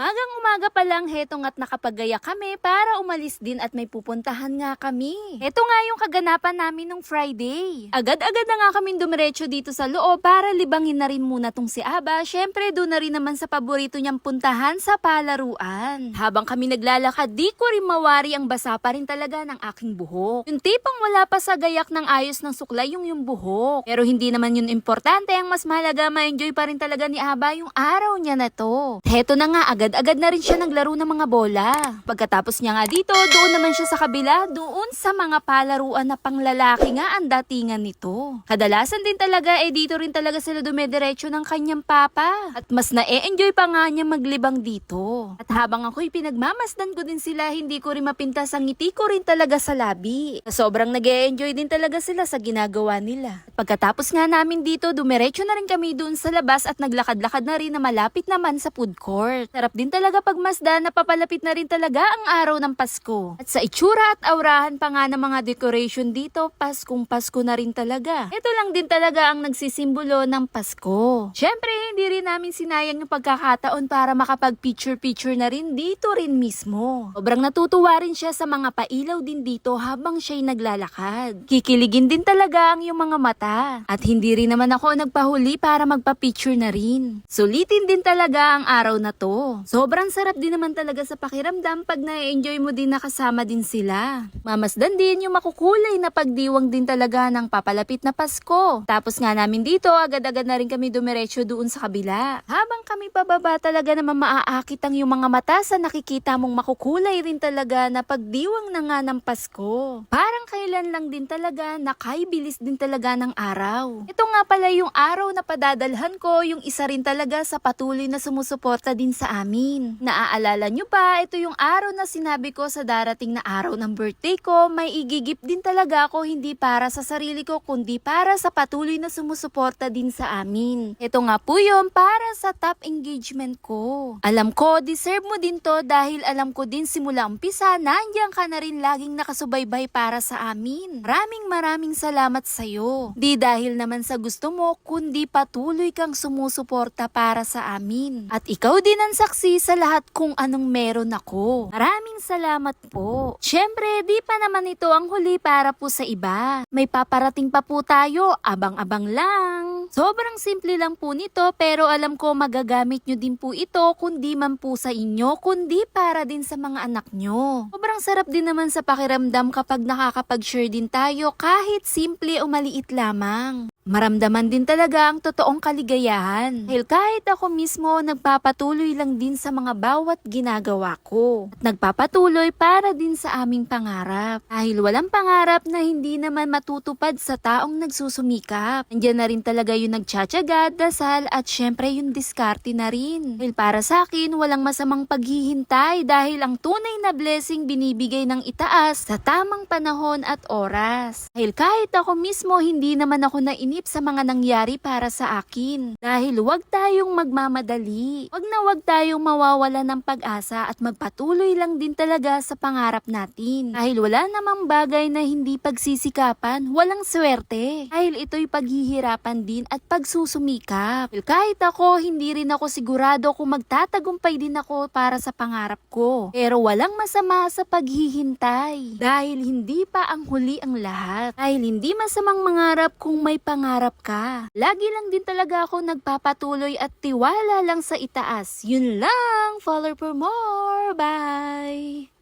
Magang umaga pa lang, hetong at nakapagaya kami para umalis din at may pupuntahan nga kami. Heto nga yung kaganapan namin nung Friday. Agad-agad na nga kami dumiretso dito sa loob para libangin na rin muna tong si Aba. Syempre, doon na rin naman sa paborito niyang puntahan sa palaruan. Habang kami naglalakad, di ko rin mawari ang basa pa rin talaga ng aking buhok. Yung tipong wala pa sa gayak ng ayos ng suklay yung yung buhok. Pero hindi naman yun importante. Ang mas mahalaga, ma-enjoy pa rin talaga ni Aba yung araw niya na to. Heto na nga, agad-agad na rin siya naglaro ng mga bola. Pagkatapos niya nga dito, doon naman siya sa kabila, doon sa mga palaruan na panglalaki nga ang datingan nito. Kadalasan din talaga, eh dito rin talaga sila dumediretso ng kanyang papa. At mas na-e-enjoy pa nga niya maglibang dito. At habang ako'y pinagmamasdan ko din sila, hindi ko rin mapintas ang ngiti ko rin talaga sa labi. Sobrang nag enjoy din talaga sila sa ginagawa nila. At pagkatapos nga namin dito, dumiretso na rin kami doon sa labas at naglakad-lakad na rin na malapit naman sa food court. Sarap din talaga pagmasdan na papalapit na rin talaga ang araw ng Pasko. At sa itsura at aurahan pa nga ng mga decoration dito, Paskong Pasko na rin talaga. Ito lang din talaga ang nagsisimbolo ng Pasko. Syempre, hindi rin namin sinayang yung pagkakataon para makapag-picture-picture na rin dito rin mismo. Sobrang natutuwa rin siya sa mga pailaw din dito habang siya'y naglalakad. Kikiligin din talaga ang yung mga mata. At hindi rin naman ako nagpahuli para magpa-picture na rin. Sulitin din talaga ang araw na to. Sobrang sarap din naman talaga sa pakiramdam pag na-enjoy mo din nakasama din sila. Mamasdan din yung makukulay na pagdiwang din talaga ng papalapit na Pasko. Tapos nga namin dito, agad-agad na rin kami dumiretso doon sa kabila. Habang kami pababa talaga naman maaakit ang yung mga mata sa nakikita mong makukulay rin talaga na pagdiwang na nga ng Pasko. Parang kailan lang din talaga nakaibilis din talaga ng araw. Ito nga pala yung araw na padadalhan ko, yung isa rin talaga sa patuloy na sumusuporta din sa amin. Naaalala nyo pa, ito yung araw na sinabi ko sa darating na araw ng birthday ko, may igigip din talaga ako hindi para sa sarili ko, kundi para sa patuloy na sumusuporta din sa amin. Ito nga po yun, para sa top engagement ko. Alam ko, deserve mo din to dahil alam ko din simula umpisa, nandiyan ka na rin laging nakasubaybay para sa amin. Maraming maraming salamat sa'yo. Di dahil naman sa gusto mo, kundi patuloy kang sumusuporta para sa amin. At ikaw din ang saksi sa lahat kung anong meron ako. Maraming salamat po. Siyempre, di pa naman ito ang huli para po sa iba. May paparating pa po tayo, abang-abang lang. Sobrang simple lang po nito pero alam ko magagamit nyo din po ito kundi man po sa inyo kundi para din sa mga anak nyo. Sobrang sarap din naman sa pakiramdam kapag nakakapag-share din tayo kahit simple o maliit lamang. Maramdaman din talaga ang totoong kaligayahan. Dahil kahit ako mismo nagpapatuloy lang din sa mga bawat ginagawa ko. At nagpapatuloy para din sa aming pangarap. Dahil walang pangarap na hindi naman matutupad sa taong nagsusumikap. Nandiyan na rin talaga yung nagtsatsaga, dasal at syempre yung diskarte na rin. Dahil para sa akin, walang masamang paghihintay dahil ang tunay na blessing binibigay ng itaas sa tamang panahon at oras. Dahil kahit ako mismo hindi naman ako nainip sa mga nangyari para sa akin. Dahil huwag tayong magmamadali. Huwag na huwag tayong mawawala ng pag-asa at magpatuloy lang din talaga sa pangarap natin. Dahil wala namang bagay na hindi pagsisikapan, walang swerte. Dahil ito'y paghihirapan din at pagsusumikap. Dahil kahit ako, hindi rin ako sigurado kung magtatagumpay din ako para sa pangarap ko. Pero walang masama sa paghihintay. Dahil hindi pa ang huli ang lahat. Dahil hindi masamang mangarap kung may pangarap ka. Lagi lang din talaga ako nagpapatuloy at tiwala lang sa itaas. Yun lang. Follow for more. Bye!